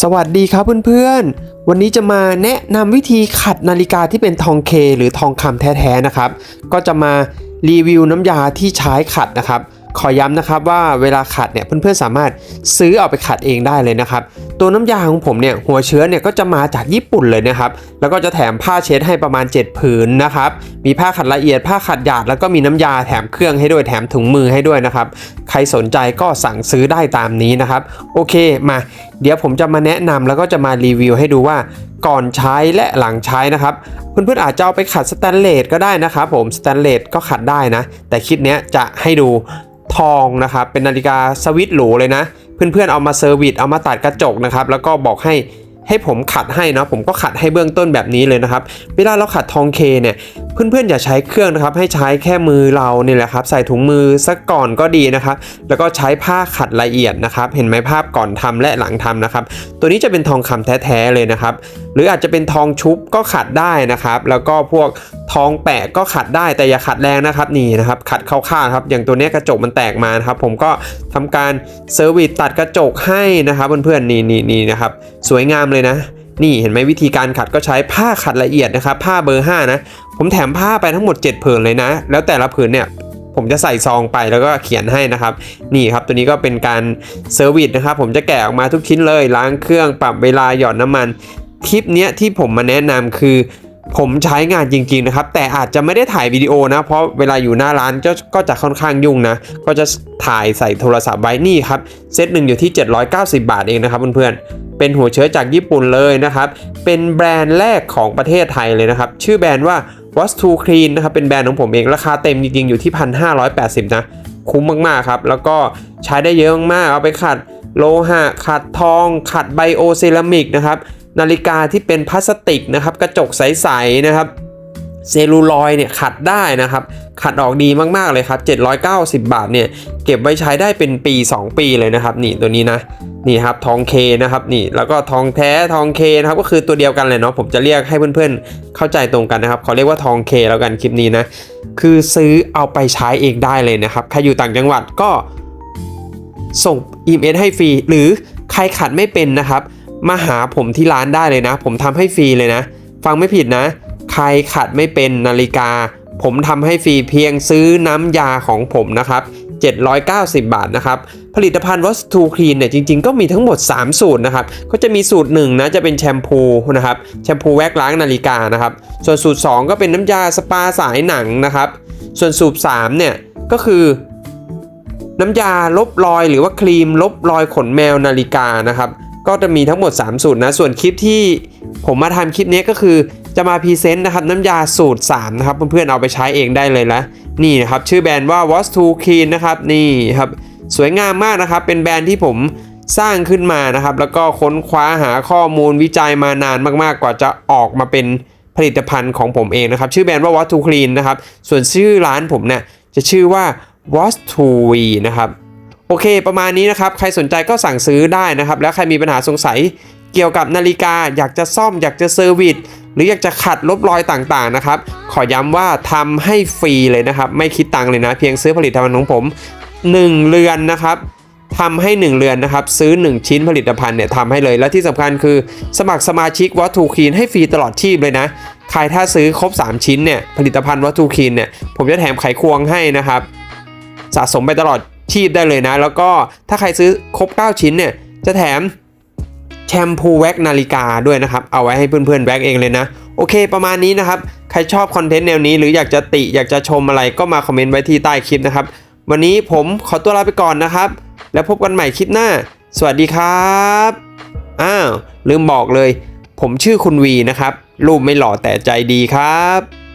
สวัสดีครับเพื่อนๆ วันนี้จะมาแนะนำวิธีขัดนาฬิกาที่เป็นทองเคหรือทองคำแท้ๆนะครับ ก็จะมารีวิวน้ำยาที่ใช้ขัดนะครับ ขอย้ำนะครับว่าเวลาขัดเนี่ยเพื่อนๆสามารถซื้อเอาไปขัดเองได้เลยนะครับ ตัวน้ำยาของผมเนี่ยหัวเชื้อเนี่ยก็จะมาจากญี่ปุ่นเลยนะครับ แล้วก็จะแถมผ้าเช็ดให้ประมาณ 7 ผืนนะครับ มีผ้าขัดละเอียดผ้าขัดหยาดแล้วก็มีน้ำยาแถมเครื่องให้ด้วยแถมถุงมือให้ด้วยนะครับ ใครสนใจก็สั่งซื้อได้ตามนี้นะครับ โอเคมา เดี๋ยวผมจะมาแนะนำแล้วก็จะมารีวิวให้ดูว่าก่อนใช้และหลังใช้นะครับ เพื่อนๆอาจจะเอาไปขัดสแตนเลสก็ได้นะครับผมสแตนเลสก็ขัดได้นะ แต่คลิปเนี้ยจะให้ดู ทองนะครับ เป็นนาฬิกาสวิตหรูเลยนะ เพื่อนๆเอามาเซอร์วิสเอามาตัดกระจกนะครับ แล้วก็บอกให้ให้ผมขัดให้นะผมก็ขัดให้เบื้องต้นแบบนี้เลยนะครับ เวลาเราขัดทองเคเนี่ย เพื่อนๆอย่าใช้เครื่องนะครับให้ใช้แค่มือเราเนี่ยแหละครับใส่ถุงมือสักก่อนก็ดีนะครับแล้วก็ใช้ผ้าขัดละเอียดนะครับเห็นไหมภาพก่อนทำและหลังทำนะครับตัวนี้จะเป็นทองคำแท้ๆเลยนะครับหรืออาจจะเป็นทองชุบก็ขัดได้นะครับแล้วก็พวกทองแปะก็ขัดได้แต่อย่าขัดแรงนะครับนี่นะครับขัดเข้าๆครับอย่างตัวนี้กระจกมันแตกมานะครับผมก็ทำการเซอร์วิสตัดกระจกให้นะครับเพื่อนๆนี่นี่นี่นะครับสวยงามเลยนะ นี่เห็นไหมวิธีการขัดก็ใช้ผ้าขัดละเอียดนะครับผ้าเบอร์ 5 นะ ผมแถมผ้าไปทั้งหมด 7 ผืนเลยนะ แล้วแต่ละผืนเนี่ยผมจะใส่ซองไปแล้วก็เขียนให้นะครับ นี่ครับตัวนี้ก็เป็นการเซอร์วิสนะครับผมจะแกะออกมาทุกชิ้นเลยล้างเครื่องปรับเวลาหย่อนน้ำมัน คลิปเนี้ยที่ผมมาแนะนำคือ ผมใช้งานจริงๆนะครับ แต่อาจจะไม่ได้ถ่ายวิดีโอนะ เพราะเวลาอยู่หน้าร้านก็ก็จะค่อนข้างยุ่งนะ ก็จะถ่ายใส่โทรศัพท์ไว้นี่ครับ เซตหนึ่งอยู่ที่ 790 บาทเองนะครับเพื่อนๆ เป็นหัวเชื้อจากญี่ปุ่นเลยนะครับ เป็นแบรนด์แรกของประเทศไทยเลยนะครับ ชื่อแบรนด์ว่า Was to Clean นะครับ เป็นแบรนด์ของผมเอง ราคาเต็มจริงๆอยู่ที่ 1,580 นะ คุ้มมากๆครับ แล้วก็ใช้ได้เยอะมากๆเอาไปขัดโลหะ ขัดทอง ขัดไบโอเซรามิกนะครับ นาฬิกาที่เป็นพลาสติกนะครับ กระจกใสๆนะครับเซลูลอยเนี่ยขัดได้นะครับ ขัดออกดีมากๆเลยครับ 790 บาทเนี่ยเก็บไว้ใช้ได้เป็นปี 2 ปีเลยนะครับ นี่ตัวนี้นะนี่ครับทองเคนะครับนี่แล้วก็ทองแท้ทองเคนะครับก็คือตัวเดียวกันเลยเนาะผมจะเรียกให้เพื่อนๆเข้าใจตรงกันนะครับเขาเรียกว่าทองเคแล้วกันคลิปนี้นะคือซื้อเอาไปใช้เองได้เลยนะครับใครอยู่ต่างจังหวัดก็ส่งอีเมลให้ฟรีหรือใครขัดไม่เป็นนะครับ มาหาผมที่ร้านได้เลยนะ ผมทำให้ฟรีเลยนะ ฟังไม่ผิดนะ ใครขัดไม่เป็นนาฬิกา ผมทำให้ฟรีเพียงซื้อน้ำยาของผมนะครับ790 บาทนะครับ ผลิตภัณฑ์วัสทูคลีนเนี่ยจริงๆ ก็มีทั้งหมด 3 สูตรนะครับ ก็จะมีสูตร1นะจะเป็นแชมพูนะครับแชมพูแวกล้างนาฬิกานะครับ ส่วนสูตร 2 ก็เป็นน้ำยาสปาสายหนังนะครับ ส่วนสูตร3เนี่ยก็คือ น้ำยาลบรอยหรือว่าครีมลบรอยขนแมวนาฬิกานะครับ ก็จะมีทั้งหมด 3 สูตรนะ ส่วนคลิปที่ผมมาทำคลิปนี้ก็คือจะมาพรีเซนต์นะครับน้ำยาสูตร 3 นะครับ เพื่อนๆเอาไปใช้เองได้เลยนะนี่นะครับ ชื่อแบรนด์ว่า Was to Clean นะครับนี่ครับสวยงามมากนะครับ เป็นแบรนด์ที่ผมสร้างขึ้นมานะครับ แล้วก็ค้นคว้าหาข้อมูลวิจัยมานานมากๆ กว่าจะออกมาเป็นผลิตภัณฑ์ของผมเองนะครับ ชื่อแบรนด์ว่า Was to Clean นะครับ ส่วนชื่อร้านผมเนี่ยจะชื่อว่า Was to We นะครับ โอเค ประมาณนี้นะครับ ใครสนใจก็สั่งซื้อได้นะครับ แล้วใครมีปัญหาสงสัยเกี่ยวกับนาฬิกา อยากจะซ่อม อยากจะเซอร์วิสหรืออยากจะขัดลบรอยต่างๆนะครับ ขอย้ำว่าทำให้ฟรีเลยนะครับ ไม่คิดตังค์เลยนะ เพียงซื้อผลิตภัณฑ์ของผม 1 เรือนนะครับทำให้ 1 เรือนนะครับ ซื้อ 1 ชิ้นผลิตภัณฑ์เนี่ยทำให้เลย และที่สำคัญคือสมัครสมาชิกวัตถุคีนให้ฟรีตลอดชีพเลยนะใครถ้าซื้อครบ 3 ชิ้นเนี่ยผลิตภัณฑ์วัตถุคีนเนี่ยผมจะแถมไขควงให้นะครับ สะสมไปตลอด ชีพได้เลยนะ แล้วก็ถ้าใครซื้อครบ 9 ชิ้นเนี่ย จะแถมแชมพูแว็กนาฬิกาด้วยนะครับ เอาไว้ให้เพื่อนๆแว็กเองเลยนะ โอเคประมาณนี้นะครับ ใครชอบคอนเทนต์แนวนี้หรืออยากจะติอยากจะชมอะไรก็มาคอมเมนต์ไว้ที่ใต้คลิปนะครับ วันนี้ผมขอตัวลาไปก่อนนะครับ แล้วพบกันใหม่คลิปหน้า สวัสดีครับอ้าวลืมบอกเลย ผมชื่อคุณวีนะครับ รูปไม่หล่อแต่ใจดีครับ